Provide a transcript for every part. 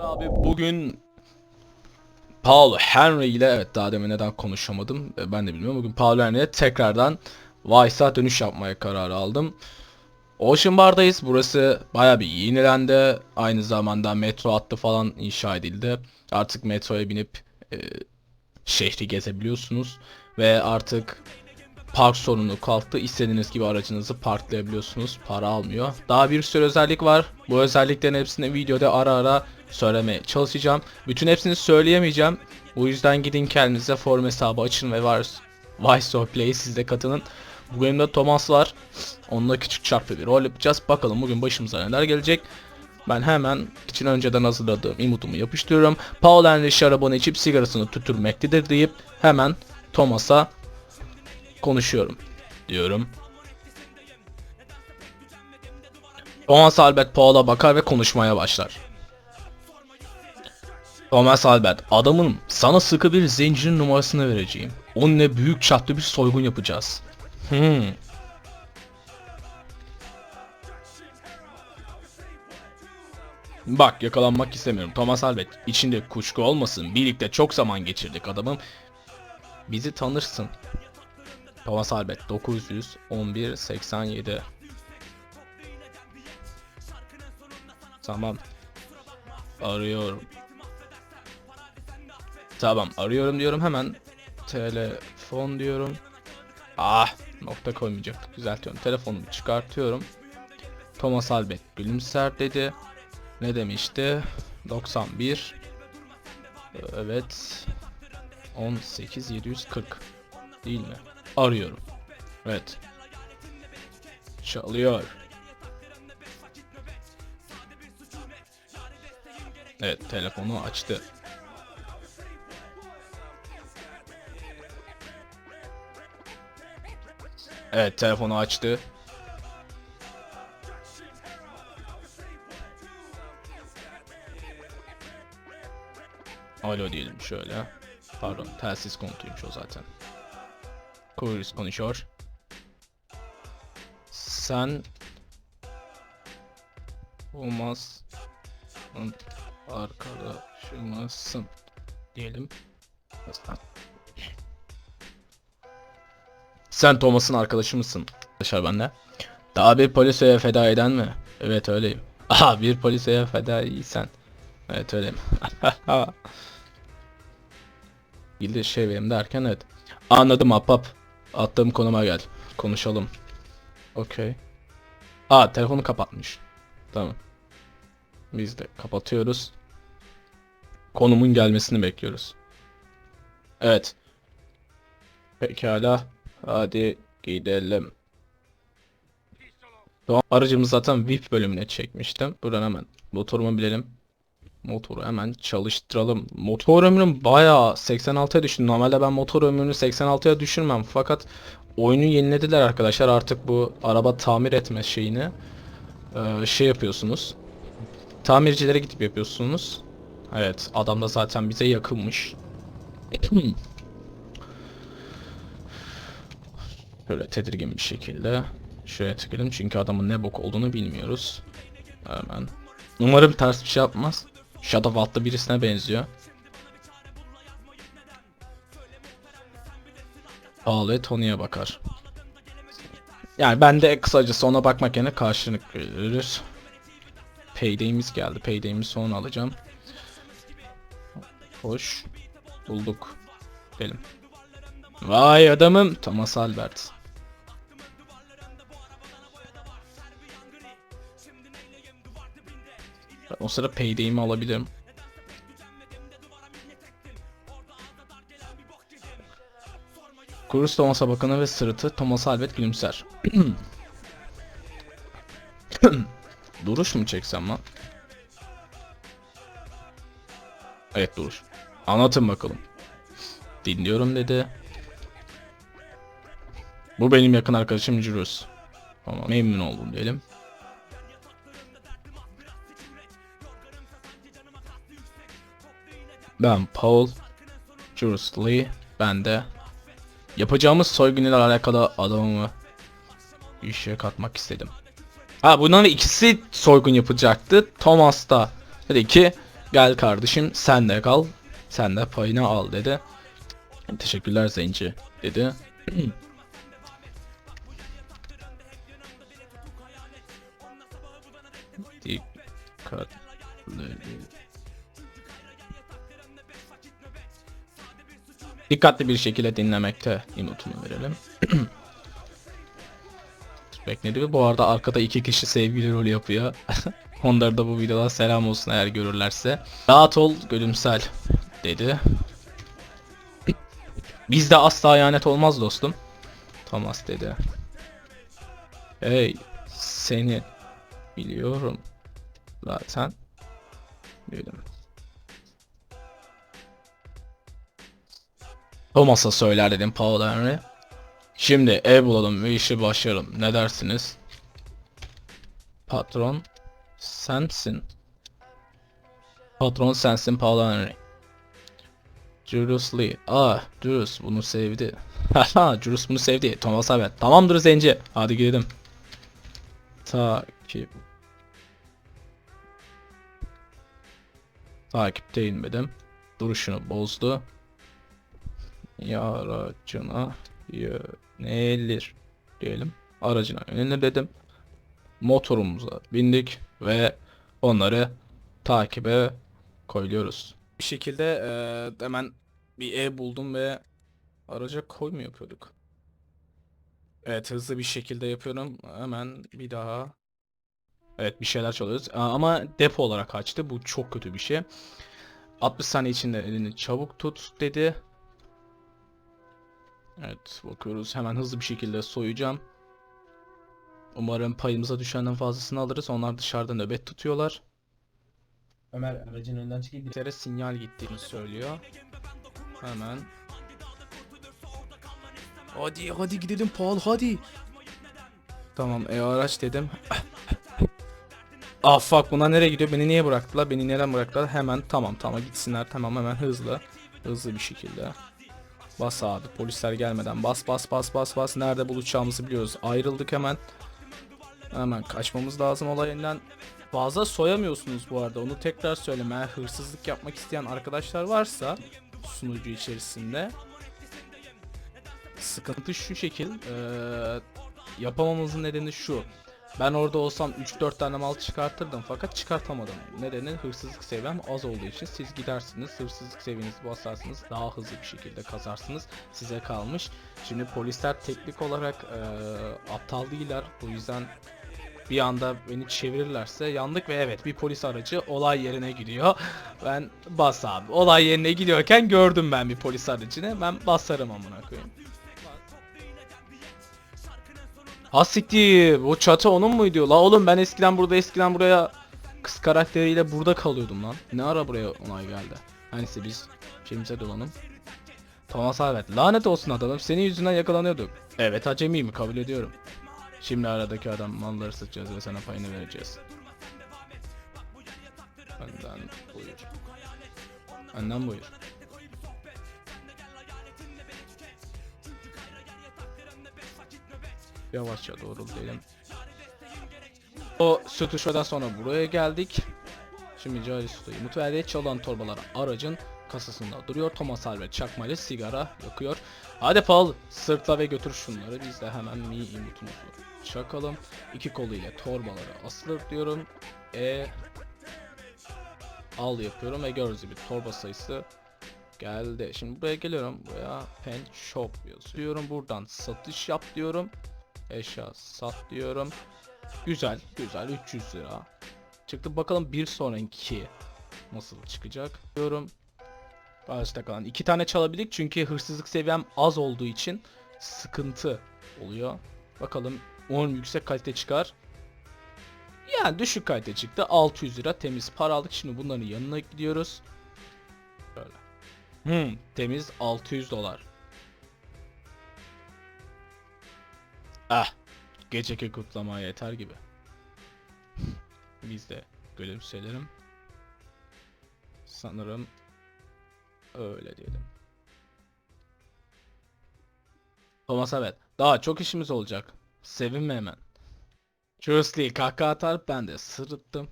Abi bugün Paul Henry ile evet daha demin neden konuşamadım e, ben de bilmiyorum. Bugün Paul Henry ile tekrardan Vice'a dönüş yapmaya karar aldım. Ocean Bar'dayız. Burası baya bir yenilendi. Aynı zamanda metro hattı falan inşa edildi. Artık metroya binip e, şehri gezebiliyorsunuz. Ve artık park sorunu kalktı. İstediğiniz gibi aracınızı parklayabiliyorsunuz. Para almıyor. Daha bir sürü özellik var. Bu özelliklerin hepsini videoda ara ara söylemeye çalışacağım. Bütün hepsini söyleyemeyeceğim. Bu yüzden gidin kendinize forum hesabı açın ve var Vice Play'e siz de katılın. Bu bölümde Thomas var. Onunla küçük çarpı bir rol yapacağız. Bakalım bugün başımıza neler gelecek. Ben hemen için önceden hazırladığım imutumu yapıştırıyorum. Paul Henry şarabını içip sigarasını tütürmektedir deyip hemen Thomas'a konuşuyorum diyorum. Thomas Albert Paul'a bakar ve konuşmaya başlar. Thomas Albert, adamın sana sıkı bir zincirin numarasını vereceğim. Onunla büyük çaplı bir soygun yapacağız. Hmm. Bak yakalanmak istemiyorum. Thomas Albert içinde kuşku olmasın. Birlikte çok zaman geçirdik adamım. Bizi tanırsın. Thomas Albert 911 87 Tamam. Arıyorum. Tamam arıyorum diyorum hemen. Telefon diyorum. Ah nokta koymayacaktık düzeltiyorum. Telefonumu çıkartıyorum. Thomas Albert gülümser dedi. Ne demişti? 91 Evet 18740 değil mi? Arıyorum. Evet. Çalıyor. Evet telefonu açtı. Evet telefonu açtı. Alo diyelim şöyle. Pardon telsiz konutuymuş o zaten. Kuris konuşuyor. Sen olmaz arkadaşımızsın diyelim. Sen Thomas'ın arkadaşı mısın? Arkadaşlar bende. Daha bir polise feda eden mi? Evet öyleyim. Aha bir polise feda iyisen. Evet öyleyim. Bildi şey benim derken evet. Anladım apap. Attığım konuma gel. Konuşalım. Okey. Aa telefonu kapatmış. Tamam. Biz de kapatıyoruz. Konumun gelmesini bekliyoruz. Evet. Pekala. Hadi gidelim. Tamam. Aracımız zaten VIP bölümüne çekmiştim. Buradan hemen motorumu bilelim. Motoru hemen çalıştıralım. Motor ömrüm bayağı 86'ya düştü. Normalde ben motor ömrünü 86'ya düşürmem. Fakat oyunu yenilediler arkadaşlar. Artık bu araba tamir etme şeyini e, şey yapıyorsunuz. Tamircilere gidip yapıyorsunuz. Evet adam da zaten bize yakınmış. Böyle tedirgin bir şekilde şuraya tıklayalım çünkü adamın ne bok olduğunu bilmiyoruz. Hemen. Umarım ters bir şey yapmaz. Shadow adlı birisine benziyor. Paul ve Tony'ye bakar. Yani ben de kısacası ona bakmak yerine karşılık veririz. Payday'imiz geldi. Payday'imi sonra alacağım. Hoş. Bulduk. Gidelim. Vay adamım. Thomas Albert. O sıra payday'imi alabilirim. Kurus Thomas'a bakana ve sırıtı Thomas Albert gülümser. Duruş mu çeksem lan? Evet duruş. Anlatın bakalım. Dinliyorum dedi. Bu benim yakın arkadaşım Julius. Tamam memnun oldum diyelim. Ben Paul. Julius Lee. Ben de. Yapacağımız soygun ile alakalı adamımı işe katmak istedim. Ha bunların ikisi soygun yapacaktı. Thomas da dedi ki Gel kardeşim sen de kal. Sen de payını al dedi. Teşekkürler Zenci dedi. Dikkatli. Dikkatli bir şekilde dinlemekte inutunu verelim. Bekledi. Bu arada arkada iki kişi sevgili rolü yapıyor. Onlara da bu videoda selam olsun eğer görürlerse. Rahat ol gülümsel dedi. Bizde asla ihanet olmaz dostum. Thomas dedi. Hey seni biliyorum zaten dedim. Thomas'a söyler dedim Paul Henry. Şimdi ev bulalım ve işi başlayalım. Ne dersiniz? Patron sensin. Patron sensin Paul Henry. Julius Lee. Ah, Julius bunu sevdi. Haha, Julius bunu sevdi. Thomas evet. Tamamdır zenci. Hadi gidelim. Takip. Takipte inmedim. Duruşunu bozdu. Aracına yönelir diyelim. Aracına yönelir dedim. Motorumuza bindik ve onları takibe koyuyoruz. Bir şekilde eee, hemen bir ev buldum ve araca koy mu yapıyorduk? Evet hızlı bir şekilde yapıyorum. Hemen bir daha. Evet bir şeyler çalıyoruz. Ama depo olarak açtı. Bu çok kötü bir şey. 60 saniye içinde elini çabuk tut dedi. Evet bakıyoruz. Hemen hızlı bir şekilde soyacağım. Umarım payımıza düşenden fazlasını alırız. Onlar dışarıda nöbet tutuyorlar. Ömer aracın önünden çekil. Bir kere sinyal gittiğini söylüyor. Hemen. Hadi hadi gidelim Paul hadi. Tamam e araç dedim. ah fuck bunlar nereye gidiyor? Beni niye bıraktılar? Beni neden bıraktılar? Hemen tamam tamam gitsinler tamam hemen hızlı. Hızlı bir şekilde. Bas abi polisler gelmeden bas bas bas bas bas. Nerede buluşacağımızı biliyoruz. Ayrıldık hemen. Hemen kaçmamız lazım olay yerinden. Fazla soyamıyorsunuz bu arada. Onu tekrar söyleme. Hırsızlık yapmak isteyen arkadaşlar varsa sunucu içerisinde sıkıntı şu şekil. eee, yapamamızın nedeni şu. Ben orada olsam 3-4 tane mal çıkartırdım fakat çıkartamadım. Nedeni hırsızlık seviyem az olduğu için siz gidersiniz hırsızlık seviyenizi basarsınız daha hızlı bir şekilde kazarsınız size kalmış. Şimdi polisler teknik olarak eee, aptal değiller bu yüzden bir anda beni çevirirlerse yandık ve evet bir polis aracı olay yerine gidiyor. Ben bas abi. Olay yerine gidiyorken gördüm ben bir polis aracını. Ben basarım amına koyayım. Ha siktir. Bu çatı onun muydu? La oğlum ben eskiden burada eskiden buraya kız karakteriyle burada kalıyordum lan. Ne ara buraya onay geldi? Neyse biz şeyimize dolanım. Thomas evet lanet olsun adamım senin yüzünden yakalanıyorduk. Evet acemiyim kabul ediyorum. Şimdi aradaki adam malları sıkacağız ve sana payını vereceğiz. Benden buyur. Benden buyur. Yavaşça doğru diyelim. O sürtüşmeden sonra buraya geldik. Şimdi Cahil Usta'yı mutfağda çalan torbalar aracın kasasında duruyor. Thomas Albert çakmayla sigara yakıyor. Hadi Paul sırtla ve götür şunları. Biz de hemen mi imutumuzu çakalım. İki kolu ile torbaları asılır diyorum. E al yapıyorum ve gördüğünüz gibi torba sayısı geldi. Şimdi buraya geliyorum. Buraya pen shop yazıyorum. Buradan satış yap diyorum. Eşya sat diyorum. Güzel, güzel 300 lira. Çıktı bakalım bir sonraki nasıl çıkacak diyorum. Başta kalan iki tane çalabildik çünkü hırsızlık seviyem az olduğu için sıkıntı oluyor. Bakalım umarım yüksek kalite çıkar. Yani düşük kalite çıktı. 600 lira temiz para aldık. Şimdi bunların yanına gidiyoruz. Böyle. Hmm, temiz 600 dolar. Ah, geceki kutlamaya yeter gibi. Biz de gülümseyelim. Sanırım öyle diyelim. Thomas evet. Daha çok işimiz olacak. Sevinme hemen. Jules Lee kahkaha atar ben de sırıttım.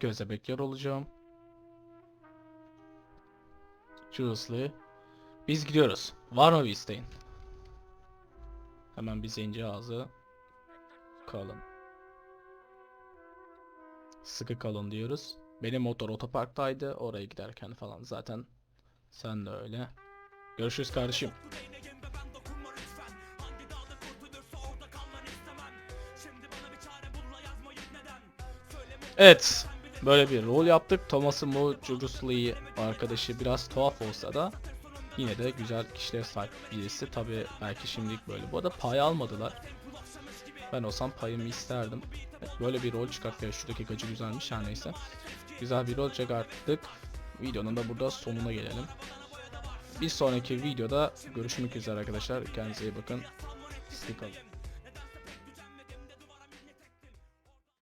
gözle bekliyor olacağım. Juicy. Biz gidiyoruz. Var mı bir isteğin? Hemen bir zenci ağzı. Kalın. Sıkı kalın diyoruz. Benim motor otoparktaydı. Oraya giderken falan zaten. Sen de öyle. Görüşürüz kardeşim. Evet. Böyle bir rol yaptık. Thomas'ın bu Jurusli arkadaşı biraz tuhaf olsa da yine de güzel kişilere sahip birisi. Tabi belki şimdilik böyle. Bu arada pay almadılar. Ben olsam payımı isterdim. Böyle bir rol çıkarttık. Şuradaki gacı güzelmiş her neyse. Güzel bir rol çıkarttık. Videonun da burada sonuna gelelim. Bir sonraki videoda görüşmek üzere arkadaşlar. Kendinize iyi bakın. Sıkı.